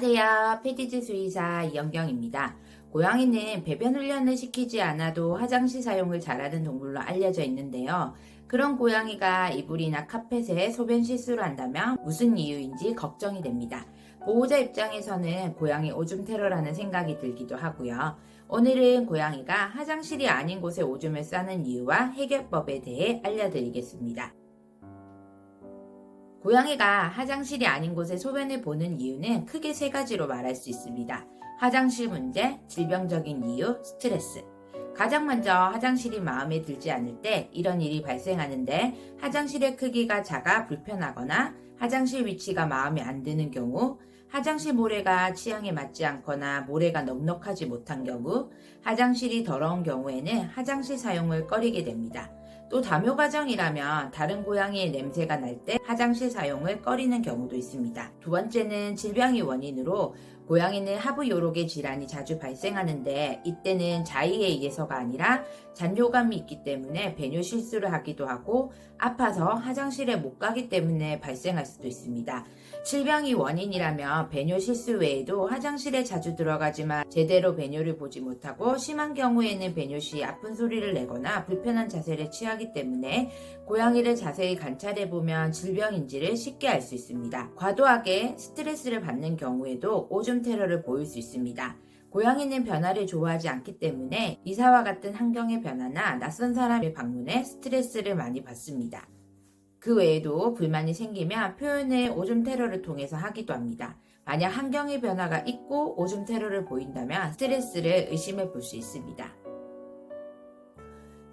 안녕하세요. 패디즈 수의사 이영경입니다. 고양이는 배변 훈련을 시키지 않아도 화장실 사용을 잘하는 동물로 알려져 있는데요. 그런 고양이가 이불이나 카펫에 소변 실수를 한다면 무슨 이유인지 걱정이 됩니다. 보호자 입장에서는 고양이 오줌 테러라는 생각이 들기도 하고요. 오늘은 고양이가 화장실이 아닌 곳에 오줌을 싸는 이유와 해결법에 대해 알려드리겠습니다. 고양이가 화장실이 아닌 곳에 소변을 보는 이유는 크게 세 가지로 말할 수 있습니다. 화장실 문제, 질병적인 이유, 스트레스. 가장 먼저 화장실이 마음에 들지 않을 때 이런 일이 발생하는데 화장실의 크기가 작아 불편하거나 화장실 위치가 마음에 안 드는 경우, 화장실 모래가 취향에 맞지 않거나 모래가 넉넉하지 못한 경우, 화장실이 더러운 경우에는 화장실 사용을 꺼리게 됩니다. 또 다묘 과정이라면 다른 고양이의 냄새가 날 때 화장실 사용을 꺼리는 경우도 있습니다. 두 번째는 질병이 원인으로 고양이는 하부 요록의 질환이 자주 발생하는데 이때는 자의에 의해서가 아니라 잔뇨감이 있기 때문에 배뇨 실수를 하기도 하고 아파서 화장실에 못 가기 때문에 발생할 수도 있습니다. 질병이 원인이라면 배뇨 실수 외에도 화장실에 자주 들어가지만 제대로 배뇨를 보지 못하고 심한 경우에는 배뇨 시 아픈 소리를 내거나 불편한 자세를 취하 기 때문에 고양이를 자세히 관찰해 보면 질병인지를 쉽게 알 수 있습니다. 과도하게 스트레스를 받는 경우에도 오줌 테러를 보일 수 있습니다. 고양이는 변화를 좋아하지 않기 때문에 이사와 같은 환경의 변화나 낯선 사람의 방문에 스트레스를 많이 받습니다. 그 외에도 불만이 생기면 표현을 오줌 테러를 통해서 하기도 합니다. 만약 환경의 변화가 있고 오줌 테러를 보인다면 스트레스를 의심해 볼 수 있습니다.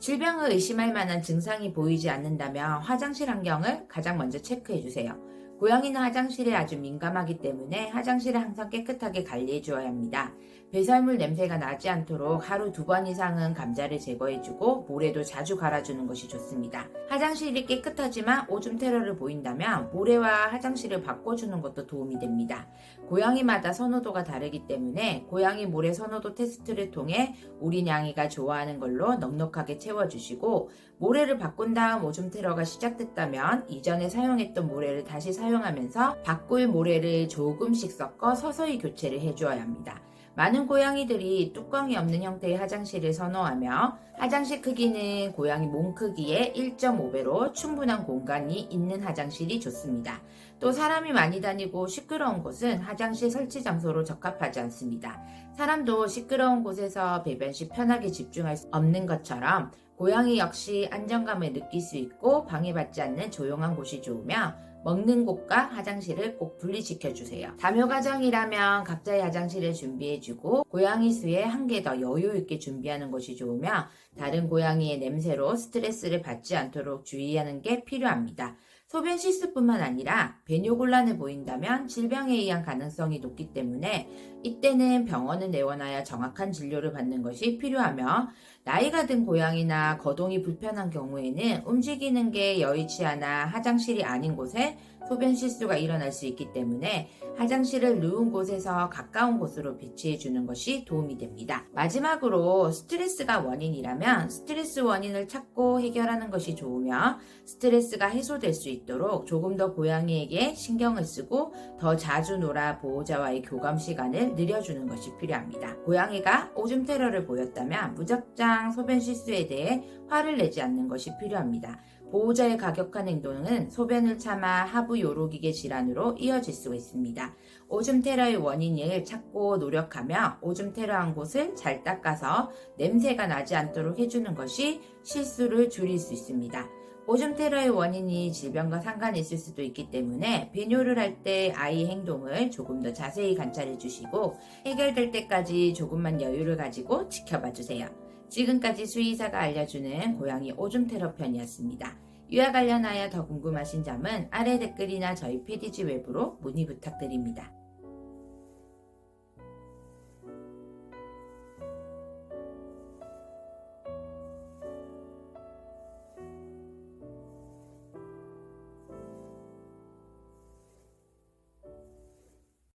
질병을 의심할 만한 증상이 보이지 않는다면 화장실 환경을 가장 먼저 체크해 주세요. 고양이는 화장실에 아주 민감하기 때문에 화장실을 항상 깨끗하게 관리해 주어야 합니다. 배설물 냄새가 나지 않도록 하루 두 번 이상은 감자를 제거해주고 모래도 자주 갈아주는 것이 좋습니다. 화장실이 깨끗하지만 오줌 테러를 보인다면 모래와 화장실을 바꿔주는 것도 도움이 됩니다. 고양이마다 선호도가 다르기 때문에 고양이 모래 선호도 테스트를 통해 우리 냥이가 좋아하는 걸로 넉넉하게 채워주시고 모래를 바꾼 다음 오줌 테러가 시작됐다면 이전에 사용했던 모래를 다시 사용 하면서 바꿀 모래를 조금씩 섞어 서서히 교체를 해주어야 합니다. 많은 고양이들이 뚜껑이 없는 형태의 화장실을 선호하며 화장실 크기는 고양이 몸 크기의 1.5배로 충분한 공간이 있는 화장실이 좋습니다. 또 사람이 많이 다니고 시끄러운 곳은 화장실 설치 장소로 적합하지 않습니다. 사람도 시끄러운 곳에서 배변 시 편하게 집중할 수 없는 것처럼 고양이 역시 안정감을 느낄 수 있고 방해받지 않는 조용한 곳이 좋으며 먹는 곳과 화장실을 꼭 분리시켜 주세요. 다묘 가정이라면 각자의 화장실을 준비해 주고 고양이 수에 한 개 더 여유 있게 준비하는 것이 좋으며 다른 고양이의 냄새로 스트레스를 받지 않도록 주의하는 게 필요합니다. 소변 실수뿐만 아니라 배뇨 곤란을 보인다면 질병에 의한 가능성이 높기 때문에 이때는 병원을 내원하여 정확한 진료를 받는 것이 필요하며 나이가 든 고양이나 거동이 불편한 경우에는 움직이는 게 여의치 않아 화장실이 아닌 곳에 소변 실수가 일어날 수 있기 때문에 화장실을 누운 곳에서 가까운 곳으로 배치해 주는 것이 도움이 됩니다. 마지막으로 스트레스가 원인이라면 스트레스 원인을 찾고 해결하는 것이 좋으며 스트레스가 해소될 수 있도록 조금 더 고양이에게 신경을 쓰고 더 자주 놀아 보호자와의 교감 시간을 늘려주는 것이 필요합니다. 고양이가 오줌 테러를 보였다면 무작정 소변 실수에 대해 화를 내지 않는 것이 필요합니다. 보호자의 가격한 행동은 소변을 참아 하부 요로기계 질환으로 이어질 수가 있습니다. 오줌 테러의 원인을 찾고 노력하며 오줌 테러한 곳을 잘 닦아서 냄새가 나지 않도록 해주는 것이 실수를 줄일 수 있습니다. 오줌 테러의 원인이 질병과 상관이 있을 수도 있기 때문에 배뇨를 할 때 아이 행동을 조금 더 자세히 관찰해 주시고 해결될 때까지 조금만 여유를 가지고 지켜봐 주세요. 지금까지 수의사가 알려주는 고양이 오줌 테러 편이었습니다. 이와 관련하여 더 궁금하신 점은 아래 댓글이나 저희 PDG 웹으로 문의 부탁드립니다.